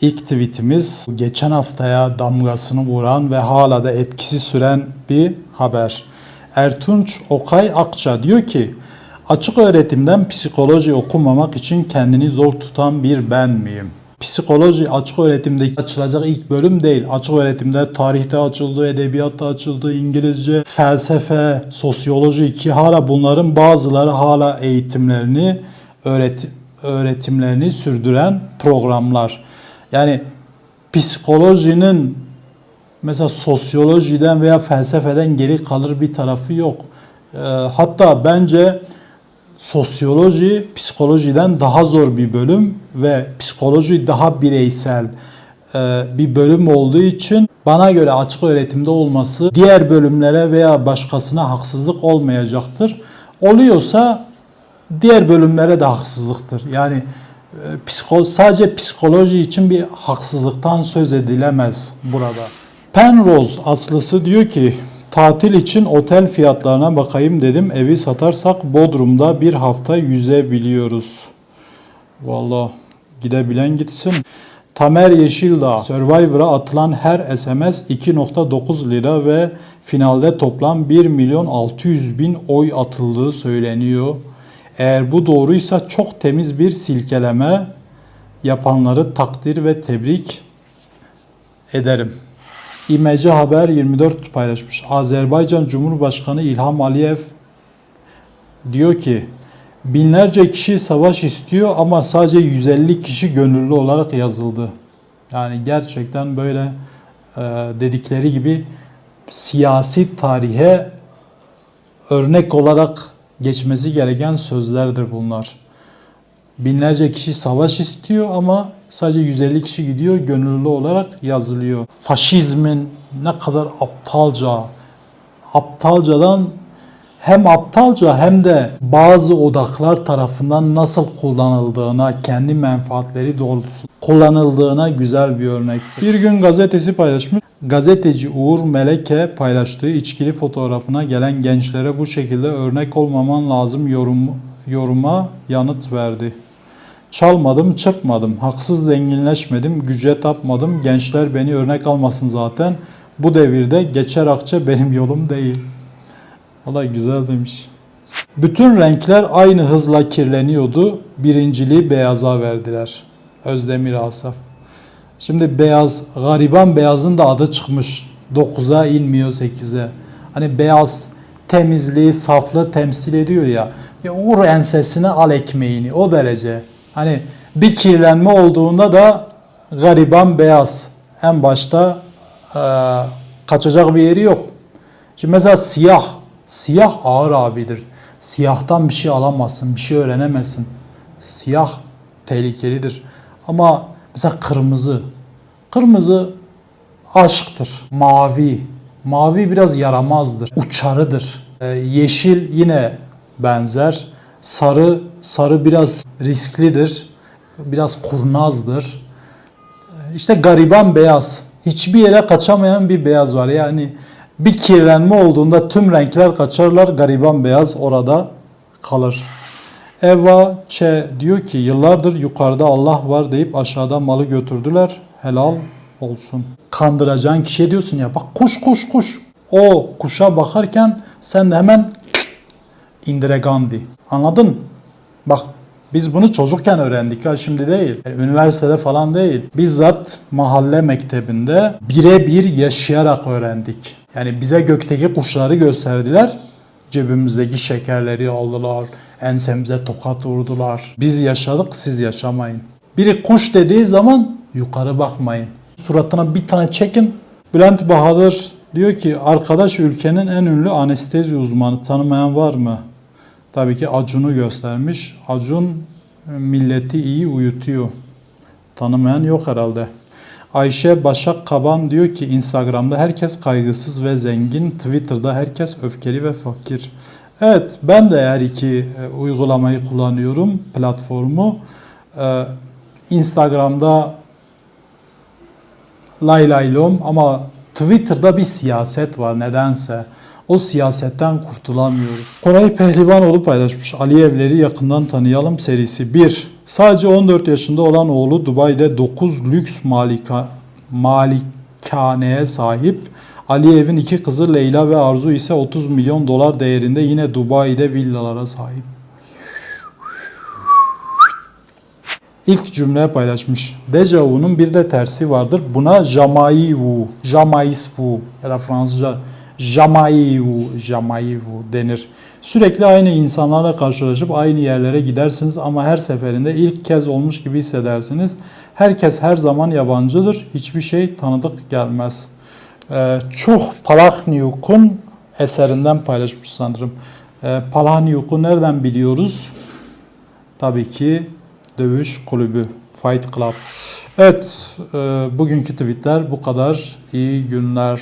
İlk tweetimiz geçen haftaya damgasını vuran ve hala da etkisi süren bir haber. Ertunç Okay Akça diyor ki açık öğretimden psikoloji okumamak için kendini zor tutan bir ben miyim? Psikoloji açık öğretimde açılacak ilk bölüm değil. Açık öğretimde tarihte açıldı, edebiyatta açıldı, İngilizce, felsefe, sosyoloji ki hala bunların bazıları hala eğitimlerini öğretim öğretimlerini sürdüren programlar. Yani psikolojinin mesela sosyolojiden veya felsefeden geri kalır bir tarafı yok. Ee, hatta bence sosyoloji psikolojiden daha zor bir bölüm ve psikoloji daha bireysel e, bir bölüm olduğu için bana göre açık öğretimde olması diğer bölümlere veya başkasına haksızlık olmayacaktır. Oluyorsa diğer bölümlere de haksızlıktır. Yani e, psiko, sadece psikoloji için bir haksızlıktan söz edilemez burada. Penrose aslısı diyor ki tatil için otel fiyatlarına bakayım dedim. Evi satarsak Bodrum'da bir hafta yüzebiliyoruz. Vallahi gidebilen gitsin. Tamer Yeşildağ Survivor'a atılan her SMS 2.9 lira ve finalde toplam 1 milyon 600 bin oy atıldığı söyleniyor. Eğer bu doğruysa çok temiz bir silkeleme yapanları takdir ve tebrik ederim. İmece Haber 24 paylaşmış. Azerbaycan Cumhurbaşkanı İlham Aliyev diyor ki binlerce kişi savaş istiyor ama sadece 150 kişi gönüllü olarak yazıldı. Yani gerçekten böyle e, dedikleri gibi siyasi tarihe örnek olarak geçmesi gereken sözlerdir bunlar. Binlerce kişi savaş istiyor ama sadece 150 kişi gidiyor gönüllü olarak yazılıyor. Faşizmin ne kadar aptalca, aptalcadan hem aptalca hem de bazı odaklar tarafından nasıl kullanıldığına, kendi menfaatleri doğrultusunda kullanıldığına güzel bir örnektir. Bir gün gazetesi paylaşmış. Gazeteci Uğur Meleke paylaştığı içkili fotoğrafına gelen gençlere bu şekilde örnek olmaman lazım yorum, yoruma yanıt verdi. Çalmadım, çırpmadım, haksız zenginleşmedim, güce tapmadım, gençler beni örnek almasın zaten. Bu devirde geçer akçe benim yolum değil. Valla güzel demiş. Bütün renkler aynı hızla kirleniyordu. Birinciliği beyaza verdiler. Özdemir Asaf. Şimdi beyaz, gariban beyazın da adı çıkmış. 9'a inmiyor 8'e. Hani beyaz temizliği, saflığı temsil ediyor ya. ya vur ensesine al ekmeğini o derece. Hani bir kirlenme olduğunda da gariban beyaz. En başta e, kaçacak bir yeri yok. Şimdi mesela siyah. Siyah ağır abidir. Siyahtan bir şey alamazsın, bir şey öğrenemezsin. Siyah tehlikelidir. Ama mesela kırmızı. Kırmızı aşktır. Mavi. Mavi biraz yaramazdır. Uçarıdır. Ee, yeşil yine benzer. Sarı sarı biraz risklidir. Biraz kurnazdır. Ee, İşte gariban beyaz. Hiçbir yere kaçamayan bir beyaz var. Yani bir kirlenme olduğunda tüm renkler kaçarlar. Gariban beyaz orada kalır. Eva Ç diyor ki yıllardır yukarıda Allah var deyip aşağıda malı götürdüler. Helal olsun. Kandıracağın kişiye diyorsun ya bak kuş kuş kuş. O kuşa bakarken sen de hemen indire Gandhi. Anladın? Bak biz bunu çocukken öğrendik ha şimdi değil. Yani üniversitede falan değil. Bizzat mahalle mektebinde birebir yaşayarak öğrendik. Yani bize gökteki kuşları gösterdiler. Cebimizdeki şekerleri aldılar. Ensemize tokat vurdular. Biz yaşadık siz yaşamayın. Biri kuş dediği zaman yukarı bakmayın. Suratına bir tane çekin. Bülent Bahadır diyor ki arkadaş ülkenin en ünlü anestezi uzmanı tanımayan var mı? Tabii ki Acun'u göstermiş. Acun milleti iyi uyutuyor. Tanımayan yok herhalde. Ayşe Başak Kaban diyor ki Instagram'da herkes kaygısız ve zengin, Twitter'da herkes öfkeli ve fakir. Evet ben de her iki e, uygulamayı kullanıyorum, platformu. Ee, Instagram'da lay ama Twitter'da bir siyaset var nedense. O siyasetten kurtulamıyoruz. Koray Pehlivanoğlu paylaşmış. Aliyevleri yakından tanıyalım serisi 1. Sadece 14 yaşında olan oğlu Dubai'de 9 lüks malika, malikaneye sahip. Aliyev'in iki kızı Leyla ve Arzu ise 30 milyon dolar değerinde yine Dubai'de villalara sahip. İlk cümle paylaşmış. Deja vu'nun bir de tersi vardır. Buna jamai vu, jamais vu ya da Fransızca jamai vu, jamai vu denir. Sürekli aynı insanlarla karşılaşıp aynı yerlere gidersiniz ama her seferinde ilk kez olmuş gibi hissedersiniz. Herkes her zaman yabancıdır. Hiçbir şey tanıdık gelmez. Ee, Çuh Palahniuk'un eserinden paylaşmış sanırım. Ee, Palahniuk'u nereden biliyoruz? Tabii ki Dövüş Kulübü, Fight Club. Evet, e, bugünkü tweetler bu kadar. İyi günler.